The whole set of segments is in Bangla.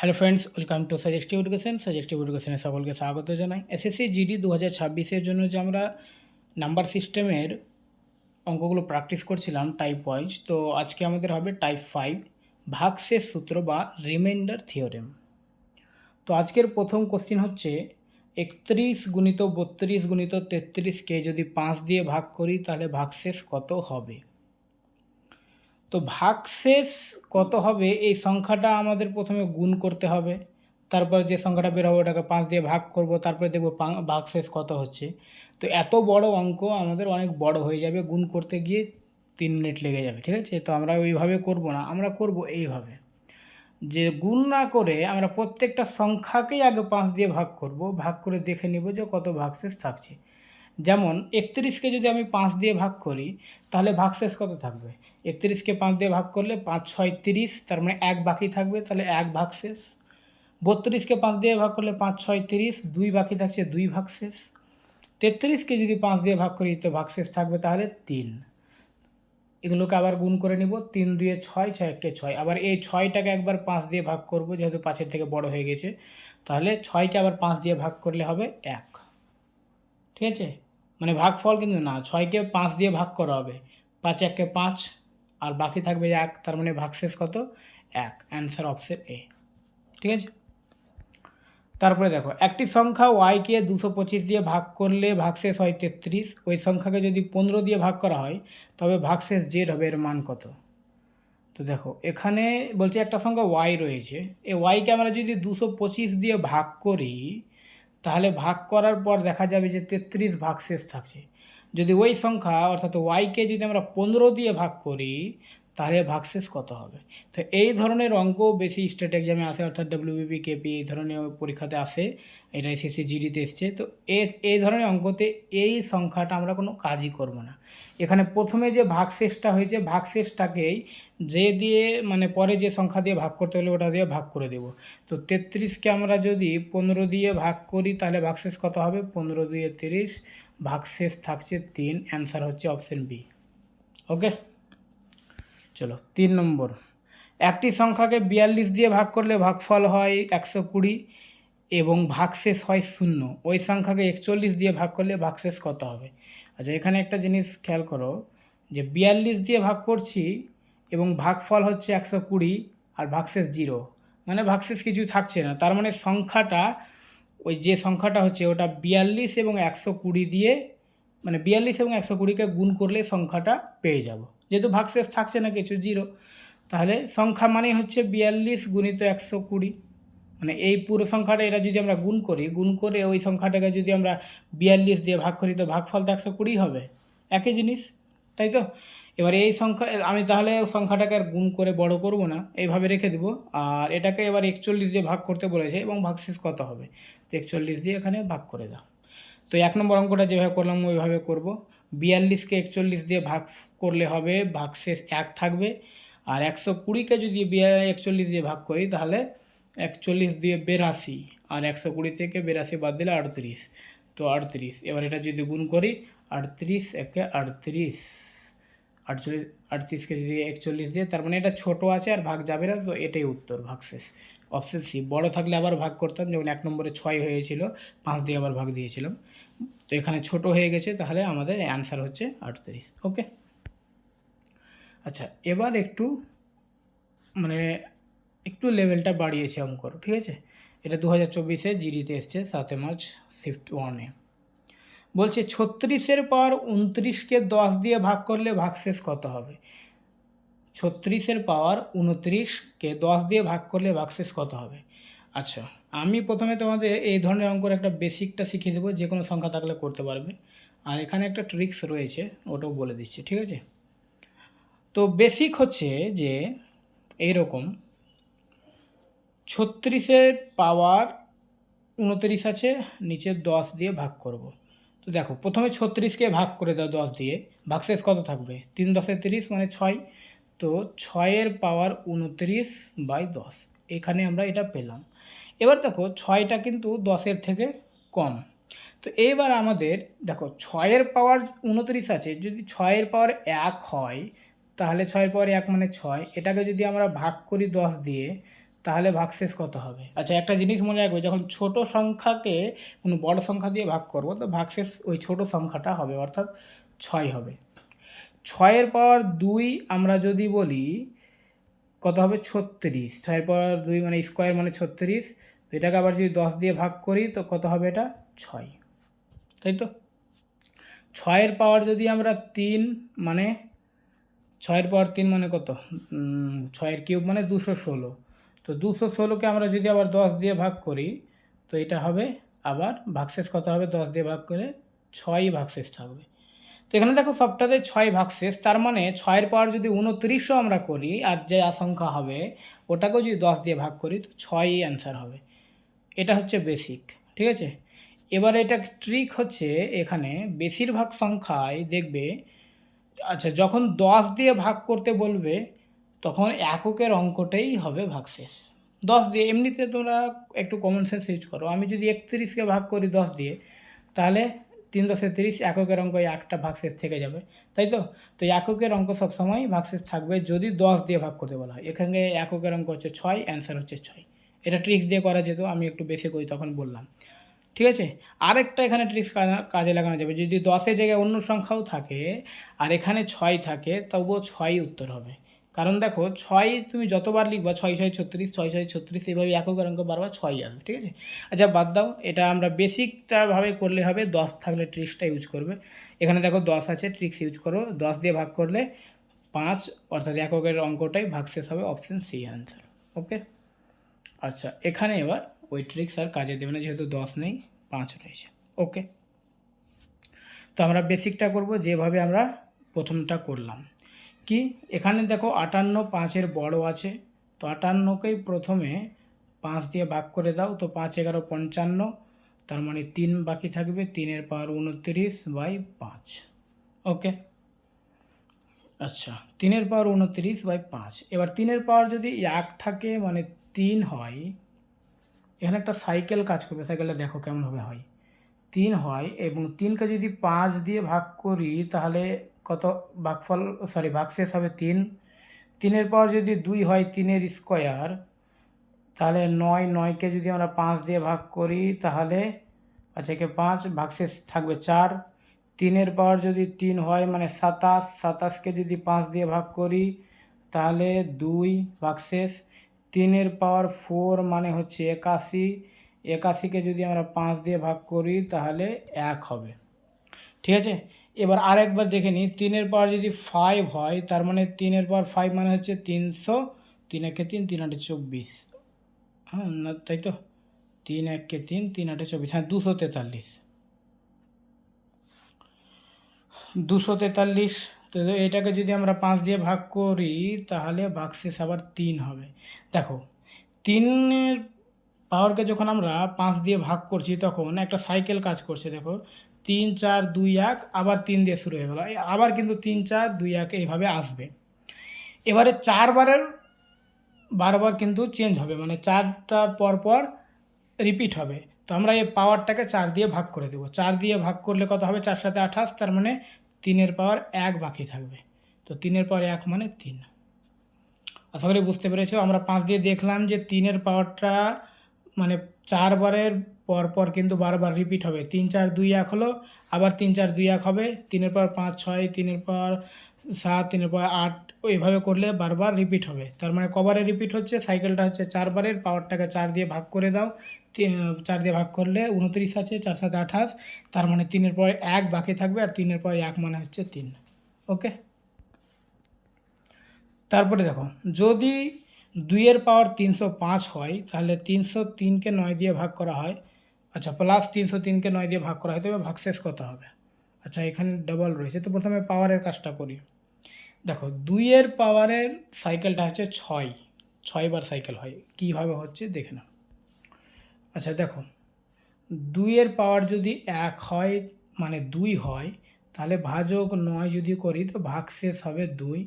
Hello friends welcome to suggestive education suggestive এডুকেশনে সকলকে স্বাগত জানাই। এসএসসি জিডি দু হাজার ছাব্বিশের জন্য যে আমরা নাম্বার সিস্টেমের অঙ্কগুলো প্র্যাকটিস করছিলাম টাইপ ওয়াইজ তো আজকে আমাদের হবে টাইপ ফাইভ ভাগশেষ সূত্র বা রিমাইন্ডার থিওরেম তো আজকের প্রথম কোশ্চিন হচ্ছে, একত্রিশ গুণিত বত্রিশ গুণিত তেত্রিশকে যদি পাঁচ দিয়ে ভাগ করি, তাহলে ভাগশেষ কত হবে? তো ভাগশেষ কত হবে? এই সংখ্যাটা আমাদের প্রথমে গুণ করতে হবে। তারপর যে সংখ্যাটা বের হবে ওটাকে পাঁচ দিয়ে ভাগ করব, তারপরে দেখব ভাগশেষ কত হচ্ছে। তো এত বড় অঙ্ক আমাদের অনেক বড় হয়ে যাবে, গুণ করতে গিয়ে তিন মিনিট লেগে যাবে, ঠিক আছে? তো আমরা ওইভাবে করব না, আমরা করব এইভাবে। যে গুণ না করে আমরা প্রত্যেকটা সংখ্যাকেই আগে পাঁচ দিয়ে ভাগ করব, ভাগ করে দেখে নিব যে কত ভাগশেষ থাকছে। যেমন একত্রিশকে যদি আমি পাঁচ দিয়ে ভাগ করি, তাহলে ভাগশেষ কত থাকবে? একত্রিশকে পাঁচ দিয়ে ভাগ করলে পাঁচ, ছয়, তিরিশ, তার মানে এক বাকি থাকবে, তাহলে এক ভাগশেষ বত্রিশকে পাঁচ দিয়ে ভাগ করলে পাঁচ, ছয়, তিরিশ, দুই বাকি থাকছে, দুই ভাগশেষ তেত্রিশকে যদি পাঁচ দিয়ে ভাগ করি, তো ভাগশেষ থাকবে তাহলে তিন। এগুলোকে আবার গুণ করে নিব, তিন দুয়ে ছয় ছয় একে ছয়। আবার এই ছয়টাকে একবার পাঁচ দিয়ে ভাগ করব, যেহেতু পাঁচের থেকে বড় হয়ে গেছে, তাহলে ছয়কে আবার পাঁচ দিয়ে ভাগ করলে হবে এক। ঠিক আছে? মানে ভাগফল কিন্তু না, ছয়কে পাঁচ দিয়ে ভাগ করা হবে। পাঁচ একে পাঁচ, আর বাকি থাকবে এক, তার মানে ভাগশেষ কত? এক। অ্যান্সার অপশন এ ঠিক আছে? তারপরে দেখো, একটি সংখ্যা ওয়াইকে দুশো পঁচিশ দিয়ে ভাগ করলে ভাগশেষ হয় তেত্রিশ, ওই সংখ্যাকে যদি পনেরো দিয়ে ভাগ করা হয়, তবে ভাগশেষ জেড হবে এর মান কত? তো দেখো, এখানে বলছে একটা সংখ্যা ওয়াই রয়েছে, এই ওয়াইকে আমরা যদি দুশো পঁচিশ দিয়ে ভাগ করি তাহলে ভাগ করার পর দেখা যাবে যে তেত্রিশ ভাগ শেষ থাকছে। যদি ওই সংখ্যা, অর্থাৎ ওয়াইকে যদি আমরা পনেরো দিয়ে ভাগ করি তাহলে ভাগশেষ কত হবে? তো এই ধরনের অঙ্ক বেশি স্টেট এক্সামে আসে, অর্থাৎ ডাব্লিউবিপি কেপি এই ধরনের পরীক্ষাতে আসে। এটা এসএসসি জিডিতে এসছে। তো এই ধরনের অঙ্কতে এই সংখ্যাটা আমরা কোনো কাজই করব না। এখানে প্রথমে যে ভাগশেষটা হয়েছে, ভাগশেষটাকেই যে দিয়ে মানে পরে যে সংখ্যা দিয়ে ভাগ করতে হলে ওটা দিয়ে ভাগ করে দেব। তো তেত্রিশকে আমরা যদি পনেরো দিয়ে ভাগ করি, তাহলে ভাগশেষ কত হবে? পনেরো দিয়ে তিরিশ। ভাগশেষ থাকছে তিন। অ্যান্সার হচ্ছে অপশন বি। ওকে? চলো, তিন নম্বর। একটি সংখ্যাকে বিয়াল্লিশ দিয়ে ভাগ করলে ভাগফল হয় একশো কুড়ি এবং ভাগশেষ হয় শূন্য। ওই সংখ্যাকে একচল্লিশ দিয়ে ভাগ করলে ভাগশেষ কত হবে? আচ্ছা এখানে একটা জিনিস খেয়াল করো যে বিয়াল্লিশ দিয়ে ভাগ করছি এবং ভাগফল হচ্ছে একশো কুড়ি আর ভাগশেষ জিরো। মানে ভাগশেষ কিছু থাকছে না। তার মানে সংখ্যাটা, ওই যে সংখ্যাটা হচ্ছে ওটা বিয়াল্লিশ এবং একশো কুড়ি দিয়ে মানে বিয়াল্লিশ এবং একশো কুড়িকে গুণ করলে সংখ্যাটা পেয়ে যাব। যেহেতু ভাগশেষ থাকছে না কিছু জিরো তাহলে সংখ্যা মানে হচ্ছে বিয়াল্লিশ গুণিত একশো কুড়ি। মানে এই পুরো সংখ্যাটা এটা যদি আমরা গুণ করি, গুণ করে ওই সংখ্যাটাকে যদি আমরা বিয়াল্লিশ দিয়ে ভাগ করি, তো ভাগফল তো একশো কুড়ি হবে। একই জিনিস, তাই তো? এবার এই সংখ্যা, আমি তাহলে সংখ্যাটাকে আর গুণ করে বড় করব না, এইভাবে রেখে দেবো। আর এটাকে এবার একচল্লিশ দিয়ে ভাগ করতে বলেছে, এবং ভাগশেষ কত হবে? তো একচল্লিশ দিয়ে এখানে ভাগ করে দাও। তো এক নম্বর অঙ্কটা যেভাবে করলাম, ওইভাবে করব। বিয়াল্লিশকে একচল্লিশ দিয়ে ভাগ করলে হবে, ভাগশেষ এক থাকবে। আর একশো কুড়িকে যদি একচল্লিশ দিয়ে ভাগ করি, তাহলে একচল্লিশ দিয়ে বেরাশি। আর একশো কুড়ি থেকে বেরাশি বাদ দিলে আটত্রিশ। তো আটত্রিশ। এবার এটা যদি গুণ করি, আটত্রিশ একে আটত্রিশ। আটচল্লিশ, আটত্রিশকে যদি একচল্লিশ দিয়ে, তার মানে এটা ছোট আছে আর ভাগ যাবে না, তো এটাই উত্তর ভাগশেষ। অপশন সি বড় থাকলে আবার ভাগ করতাম, যেমন এক নম্বরে ছয় হয়েছিল, পাঁচ দিয়ে আবার ভাগ দিয়েছিলাম। তো এখানে ছোট হয়ে গেছে, তাহলে আমাদের অ্যান্সার হচ্ছে আটত্রিশ ওকে আচ্ছা এবার একটু মানে একটু লেভেলটা বাড়িয়েছে অঙ্কর, ঠিক আছে? এটা দু হাজার চব্বিশে জিডিতে এসছে, সাতে মার্চ শিফট ওয়ানে বলছে, ছত্রিশের পর উনত্রিশকে দশ দিয়ে ভাগ করলে ভাগশেষ কত হবে? ছত্রিশের পাওয়ার উনত্রিশকে দশ দিয়ে ভাগ করলে ভাগশেষ কত হবে? আচ্ছা আমি প্রথমে তোমাদের এই ধরনের অঙ্কর একটা বেসিকটা শিখিয়ে দেবো, যে কোনো সংখ্যা থাকলে করতে পারবে। আর এখানে একটা ট্রিক্স রয়েছে, ওটাও বলে দিচ্ছি, ঠিক আছে? তো বেসিক হচ্ছে যে এইরকম ছত্রিশের পাওয়ার উনত্রিশ আছে, নিচে দশ দিয়ে ভাগ করব। তো দেখো, প্রথমে ছত্রিশকে ভাগ করে দাও দশ দিয়ে, ভাগশেষ কত থাকবে? তিন দশে তিরিশ মানে ছয় তো ছয়ের পাওয়ার উনত্রিশ বাই দশ। এখানে আমরা এটা পেলাম। এবার দেখো ছয়টা কিন্তু দশের থেকে কম। তো এইবার আমাদের দেখো ছয়ের পাওয়ার উনত্রিশ আছে, যদি ছয়ের পাওয়ার এক হয়, তাহলে ছয়ের পাওয়ার এক মানে ছয়। এটাকে যদি আমরা ভাগ করি দশ দিয়ে, তাহলে ভাগশেষ কত হবে? আচ্ছা একটা জিনিস মনে রাখবে, যখন ছোট সংখ্যাকে কোনো বড় সংখ্যা দিয়ে ভাগ করব, তো ভাগশেষ ওই ছোট সংখ্যাটা হবে, অর্থাৎ ছয় হবে। ছয়ের পাওয়ার দুই আমরা যদি বলি, কত হবে? ছত্রিশ। ছয়ের পাওয়ার দুই মানে স্কোয়ার মানে ছত্রিশ। তো এটাকে আবার যদি দশ দিয়ে ভাগ করি, তো কত হবে এটা? ছয়। তাই তো? ছয়ের পাওয়ার যদি আমরা তিন মানে ছয়ের পাওয়ার তিন মানে কত? ছয়ের কিউব মানে দুশো ষোলো। তো দুশো ষোলোকে আমরা যদি আবার দশ দিয়ে ভাগ করি, তো এটা হবে আবার ভাগশেষ কত হবে? দশ দিয়ে ভাগ করে ছয় ভাগশেষ থাকবে। তো এখানে দেখো সবটাতে ছয় ভাগশেষ তার মানে ছয়ের পাওয়ার যদি উনত্রিশও আমরা করি আর যে সংখ্যা হবে, ওটাকেও যদি দশ দিয়ে ভাগ করি, তো ছয়ই অ্যান্সার হবে। এটা হচ্ছে বেসিক ঠিক আছে? এবার এটা ট্রিক হচ্ছে এখানে বেশিরভাগ সংখ্যায় দেখবে আচ্ছা যখন দশ দিয়ে ভাগ করতে বলবে, তখন এককের অঙ্কটাই হবে ভাগশেষ দশ দিয়ে, এমনিতে তোমরা একটু কমন সেন্স ইউজ করো। আমি যদি একত্রিশকে ভাগ করি দশ দিয়ে, তাহলে তিন দশে তিরিশ এককের অঙ্ক একটা ভাগশেষ থেকে যাবে, তাই তো? তো এককের অঙ্ক সবসময় ভাগশেষ থাকবে যদি দশ দিয়ে ভাগ করতে বলা হয়। এখানে এককের অঙ্ক হচ্ছে ছয় অ্যান্সার হচ্ছে ছয়। এটা ট্রিক্স দিয়ে করা যেত, আমি একটু বেশি করি তখন বললাম। ঠিক আছে? আরেকটা এখানে ট্রিক্স কাজে লাগানো যাবে। যদি দশের জায়গায় অন্য সংখ্যাও থাকে আর এখানে ছয় থাকে, তবুও ছয় উত্তর হবে। কারণ দেখো ছয় তুমি যতবার লিখবা, ছয় ছয়, ছত্রিশ, ছয় ছয়, ছত্রিশ এইভাবে একক অঙ্ক বারবার ছয় আসবে ঠিক আছে? আচ্ছা বাদ দাও, এটা আমরা বেসিকটা ভাবে করলে হবে, দশ থাকলে ট্রিক্সটা ইউজ করবে। এখানে দেখো দশ আছে ট্রিক্স ইউজ করো, দশ দিয়ে ভাগ করলে পাঁচ, অর্থাৎ এককের অঙ্কটাই ভাগ শেষ হবে অপশন সি অ্যান্সার ওকে আচ্ছা এখানে এবার ওই ট্রিক্স আর কাজে দেবে না, যেহেতু দশ নেই, পাঁচ রয়েছে ওকে তো আমরা বেসিকটা করব, যেভাবে আমরা প্রথমটা করলাম। কি? এখানে দেখো আটান্ন পাঁচের বড় আছে। তো আটান্নকেই প্রথমে পাঁচ দিয়ে ভাগ করে দাও, তো পাঁচ এগারো পঞ্চান্ন। তার মানে তিন বাকি থাকবে, তিনের পাওয়ার উনত্রিশ বাই পাঁচ। ওকে? আচ্ছা তিনের পাওয়ার উনত্রিশ বাই পাঁচ। এবার তিনের পাওয়ার যদি এক থাকে মানে তিন হয়, এখানে একটা সাইকেল কাজ করবে, সাইকেলটা দেখো কেমনভাবে হয়। তিন হয় এবং তিনকে যদি পাঁচ দিয়ে ভাগ করি, তাহলে কত ভাগফল সরি ভাগশেষ হবে তিন। তিনের পর যদি দুই হয় তিনের স্কোয়ার তাহলে নয়, নয়কে যদি আমরা পাঁচ দিয়ে ভাগ করি, তাহলে আচ্ছা একে পাঁচ ভাগশেষ থাকবে চার। তিনের পাওয়ার যদি তিন হয় মানে সাতাশ, সাতাশকে যদি পাঁচ দিয়ে ভাগ করি, তাহলে দুই ভাগশেষ তিনের পাওয়ার ফোর মানে হচ্ছে একাশি। একাশিকে যদি আমরা পাঁচ দিয়ে ভাগ করি, তাহলে এক হবে। ঠিক আছে? এবার আরেকবার দেখে নিই, তিনের পাওয়ার যদি ফাইভ হয়, তার মানে তিনের পাওয়ার ফাইভ মানে হচ্ছে তিনশো, তিন একে তিন তিন আটে চব্বিশ। হ্যাঁ না, তাই তো? তিন একে তিন তিন আটে চব্বিশ হ্যাঁ দুশো তেতাল্লিশ। দুশো তেতাল্লিশ, তো এটাকে যদি আমরা পাঁচ দিয়ে ভাগ করি, তাহলে ভাগশেষ আবার তিন হবে। দেখো, তিনের পাওয়ারকে যখন আমরা পাঁচ দিয়ে ভাগ করছি, তখন একটা সাইকেল কাজ করছে, দেখো। তিন, চার, দুই, এক, আবার তিন দিয়ে শুরু হয়ে গেলো। আবার কিন্তু তিন, চার, দুই, এক এইভাবে আসবে। এবারে চারবারের বারবার কিন্তু চেঞ্জ হবে মানে চারটার পর পর রিপিট হবে। তো আমরা এই পাওয়ারটাকে চার দিয়ে ভাগ করে দেবো। চার দিয়ে ভাগ করলে কত হবে? চার সাথে আঠাশ, তার মানে তিনের পাওয়ার এক বাকি থাকবে। তো তিনের পর এক মানে তিন। আশা করি বুঝতে পেরেছ, আমরা পাঁচ দিয়ে দেখলাম যে তিনের পাওয়ারটা মানে চারবারের পর পর কিন্তু বারবার রিপিট হবে। তিন চার দুই এক হলো, আবার তিন চার দুই এক হবে, তিনের পর পাঁচ ছয়, তিনের পর সাত, তিনের পর আট, ওইভাবে করলে বারবার রিপিট হবে। তার মানে কবারে রিপিট হচ্ছে সাইকেলটা হচ্ছে চারবারের পাওয়ারটাকে চার দিয়ে ভাগ করে দাও। চার দিয়ে ভাগ করলে উনত্রিশ আছে, চার সাথে আঠাশ, তার মানে তিনের পর এক বাকি থাকবে আর তিনের পর এক মানে হচ্ছে তিন। ওকে? তারপরে দেখো, যদি দুইয়ের পাওয়ার তিনশো পাঁচ হয়, তাহলে তিনশো তিনকে নয় দিয়ে ভাগ করা হয়। আচ্ছা প্লাস তিনশো তিনকে নয় দিয়ে ভাগ করা হয় তবে ভাগশেষ কত হবে? আচ্ছা এখানে ডাবল রয়েছে, তো প্রথমে পাওয়ারের কাজটা করি। দেখো, দুইয়ের পাওয়ারের সাইকেলটা হচ্ছে ছয়, ছয়বার সাইকেল হয়, কীভাবে হচ্ছে দেখে নাও। আচ্ছা দেখো, দুইয়ের পাওয়ার যদি এক হয় মানে দুই হয়, তাহলে ভাজক নয় যদি করি, তো ভাগশেষ হবে দুই।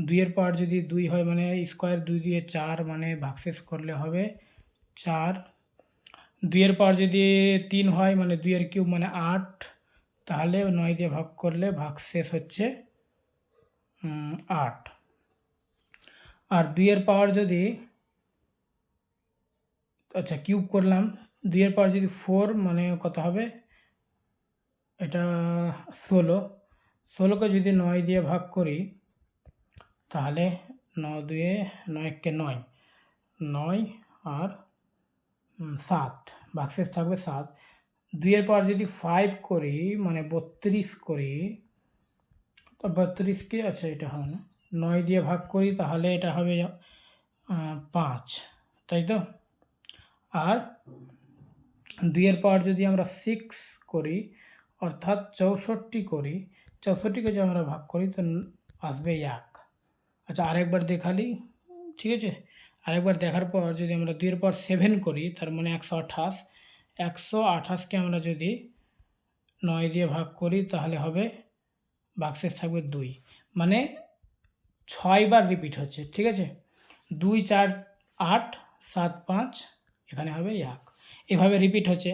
দুইয়ের পাওয়ার যদি দুই হয় মানে স্কোয়ার দুই দিয়ে চার মানে ভাগশেষ করলে হবে চার। দুইয়ের পাওয়ার যদি তিন হয় মানে দুইয়ের কিউব মানে আট, তাহলে নয় দিয়ে ভাগ করলে ভাগ শেষ হচ্ছে আট। আর দুইয়ের পাওয়ার যদি আচ্ছা কিউব করলাম, দুইয়ের পাওয়ার যদি ফোর মানে কত হবে? এটা ষোলো। ষোলোকে যদি নয় দিয়ে ভাগ করি, তাহলে ন দুয়ে, নয় একে নয়। নয় আর সাত ভাগশেষ থাকবে সাত। দুইয়ের পর যদি ফাইভ করি মানে বত্রিশ করি, তো বত্রিশকে আচ্ছা এটা হবে না। নয় দিয়ে ভাগ করি, তাহলে এটা হবে পাঁচ, তাই তো? আর দুইয়ের পর যদি আমরা সিক্স করি, অর্থাৎ চৌষট্টি করি, চৌষট্টিকে যদি আমরা ভাগ করি, তো আসবে এক। আচ্ছা আরেকবার দেখালি, ঠিক আছে? আরেকবার দেখার পর যদি আমরা দুইয়ের পর সেভেন করি, তার মানে একশো আঠাশ, একশো আঠাশকে আমরা যদি নয় দিয়ে ভাগ করি, তাহলে হবে বাক্সের থাকবে দুই। মানে ছয়বার রিপিট হচ্ছে, ঠিক আছে? দুই, চার, আট, সাত, পাঁচ, এখানে হবে এক। এভাবে রিপিট হচ্ছে।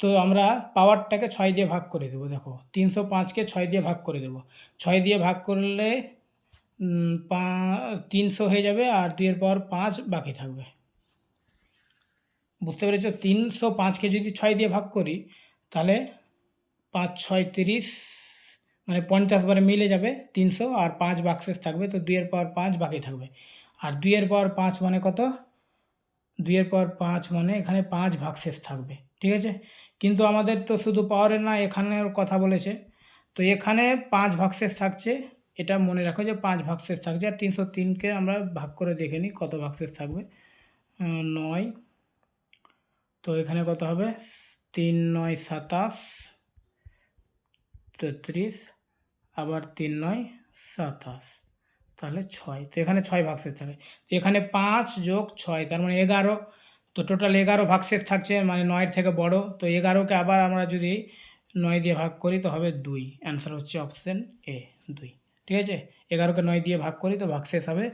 তো আমরা পাওয়ারটাকে ছয় দিয়ে ভাগ করে দেবো, দেখো। তিনশো পাঁচকে ছয় দিয়ে ভাগ করে দেবো। ছয় দিয়ে ভাগ করলে পা, তিনশো হয়ে যাবে আর দুইয়ের পর পাঁচ বাকি থাকবে। বুঝতে পেরেছ? তিনশো পাঁচকে যদি ছয় দিয়ে ভাগ করি, তাহলে পাঁচ, ছয়, তিরিশ মানে পঞ্চাশ বারে মিলে যাবে তিনশো আর পাঁচ বাক্সেস থাকবে, তো দুইয়ের পর পাঁচ বাকি থাকবে। আর দুইয়ের পর পাঁচ মানে কত? দুইয়ের পর পাঁচ মানে এখানে পাঁচ ভাগশেষ থাকবে, ঠিক আছে? কিন্তু আমাদের তো শুধু পাওয়ারের না এখানের কথা বলেছে। তো এখানে পাঁচ ভাগশেষ থাকছে এটা মনে রাখো যে পাঁচ ভাগশেষ থাকছে আর তিনশো তিনকে আমরা ভাগ করে দেখে নিই কত ভাগশেষ থাকবে। নয়। তো এখানে কত হবে? তিন নয় সাতাশ, তেত্রিশ, আবার তিন নয় সাতাশ। তাহলে ছয়। তো এখানে ছয় ভাগশেষ থাকে। এখানে পাঁচ যোগ ছয়, তার মানে এগারো। তো টোটাল এগারো ভাগশেষ থাকছে মানে নয়ের থেকে বড়। তো এগারোকে আবার আমরা যদি নয় দিয়ে ভাগ করি, তো হবে দুই। অ্যান্সার হচ্ছে অপশন এ দুই। ঠিক আছে? এগারোকে নয় দিয়ে ভাগ করি তো ভাগশেষ হবে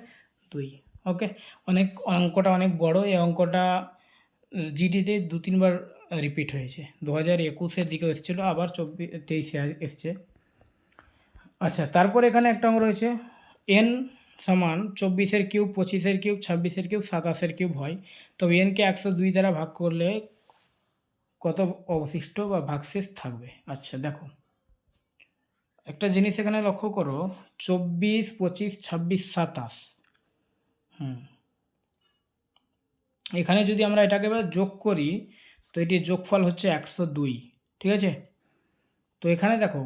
দুই। ওকে অনেক অঙ্কটা অনেক বড়, এই অঙ্কটা জিডিতে দু তিনবার রিপিট হয়েছে। দু হাজার একুশের দিকেও এসেছিল, আবার চব্বিশ তেইশে এসছে। আচ্ছা তারপর এখানে একটা অঙ্ক রয়েছে। এন সমান চব্বিশের কিউব, পঁচিশের কিউব, ছাব্বিশের কিউব, সাতাশের কিউব হয়। তবে এনকে একশো দুই দ্বারা ভাগ করলে কত অবশিষ্ট বা ভাগশেষ থাকবে? আচ্ছা দেখো। একটা জিনিস এখানে লক্ষ্য করো, চব্বিশ, পঁচিশ, ছাব্বিশ, সাতাশ। হুম। এখানে যদি আমরা এটাকে এবার যোগ করি, তো এটির যোগফল হচ্ছে একশো দুই, ঠিক আছে? তো এখানে দেখো,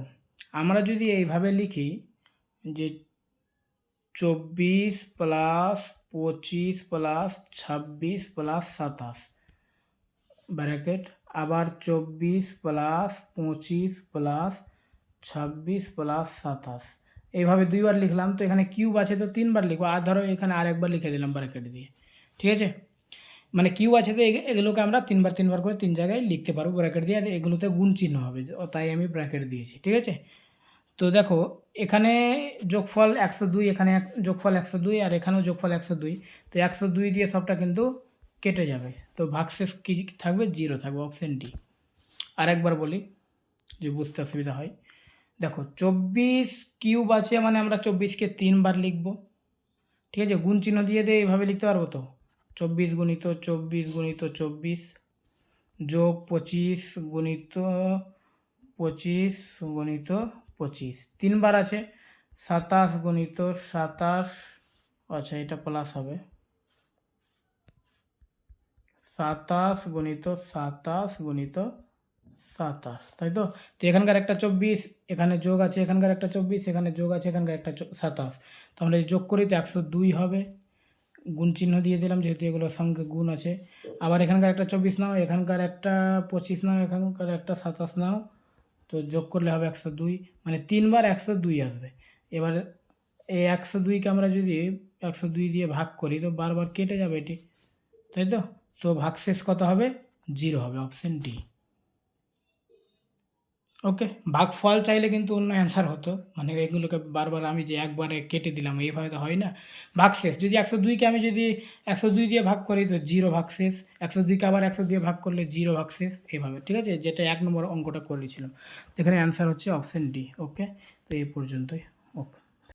আমরা যদি এইভাবে লিখি যে চব্বিশ প্লাস পঁচিশ প্লাস ছাব্বিশ প্লাস সাতাশ, ব্র্যাকেট, আবার চব্বিশ প্লাস পঁচিশ প্লাস ছাব্বিশ প্লাস সাতাশ। এইভাবে দুইবার লিখলাম, তো এখানে কিউব আছে তো তিনবার লিখব। আর ধরো এখানে আরেকবার লিখে দিলাম ব্র্যাকেট দিয়ে। ঠিক আছে? মানে কিউ আছে তো এগ- এগুলোকে আমরা তিনবার তিনবার করে তিন জায়গায় লিখতে পারব ব্র্যাকেট দিয়ে, আর এগুলোতে গুণ চিহ্ন হবে তাই আমি ব্র্যাকেট দিয়েছি। ঠিক আছে? তো দেখো, এখানে যোগফল একশো দুই, এখানে যোগফল একশো দুই, আর এখানেও যোগফল একশো দুই। তো একশো দুই দিয়ে সবটা কিন্তু কেটে যাবে। তো ভাগশেষ কী থাকবে? জিরো থাকবে অপশন ডি আর একবার বলি, যে বুঝতে অসুবিধা হয়। দেখো, চব্বিশ কিউব আছে মানে আমরা চব্বিশকে তিনবার লিখব। ঠিক আছে? গুণ চিহ্ন দিয়ে দিয়ে এইভাবে লিখতে পারব তো? চব্বিশ গুণিত চব্বিশ গুণিত চব্বিশ যোগ পঁচিশ গুণিত পঁচিশ গুণিত পঁচিশ। তিনবার আছে। সাতাশ গুণিত সাতাশ আচ্ছা এটা প্লাস হবে। সাতাশ গুণিত সাতাশ গুণিত সাতাশ তাই তো? তো এখানকার একটা চব্বিশ, এখানে যোগ আছে এখানকার একটা চব্বিশ, এখানে যোগ আছে এখানকার একটা সাতাশ তো আমরা যোগ করি তো একশো দুই হবে। গুণ চিহ্ন দিয়ে দিলাম, যেহেতু এগুলোর সঙ্গে গুণ আছে। আবার এখানকার একটা চব্বিশ নাও, এখানকার একটা পঁচিশ নাও, এখানকার একটা সাতাশ নাও। তো যোগ করলে হবে একশো দুই মানে তিনবার একশো দুই আসবে। এবার এই একশো দুইকে আমরা যদি একশো দুই দিয়ে ভাগ করি, তো বারবার কেটে যাবে এটি, তাই তো? তো ভাগশেষ কত হবে? জিরো হবে, অপশন ডি। ওকে, বাঘ ফল চাইলে কিন্তু অন্য অ্যান্সার হতো। মানে এগুলোকে বারবার আমি যে একবারে কেটে দিলাম, এইভাবে তো হয় না। ভাগশেষ যদি একশো দুইকে আমি যদি একশো দুই দিয়ে ভাগ করি, তো জিরো ভাগশেষ একশো দুইকে আবার একশো দিয়ে ভাগ করলে জিরো ভাগশেষ এইভাবে, ঠিক আছে? যেটা এক নম্বর অঙ্কটা করেছিলাম। এখানে অ্যান্সার হচ্ছে অপশান ডি ওকে তো এই পর্যন্তই ওকে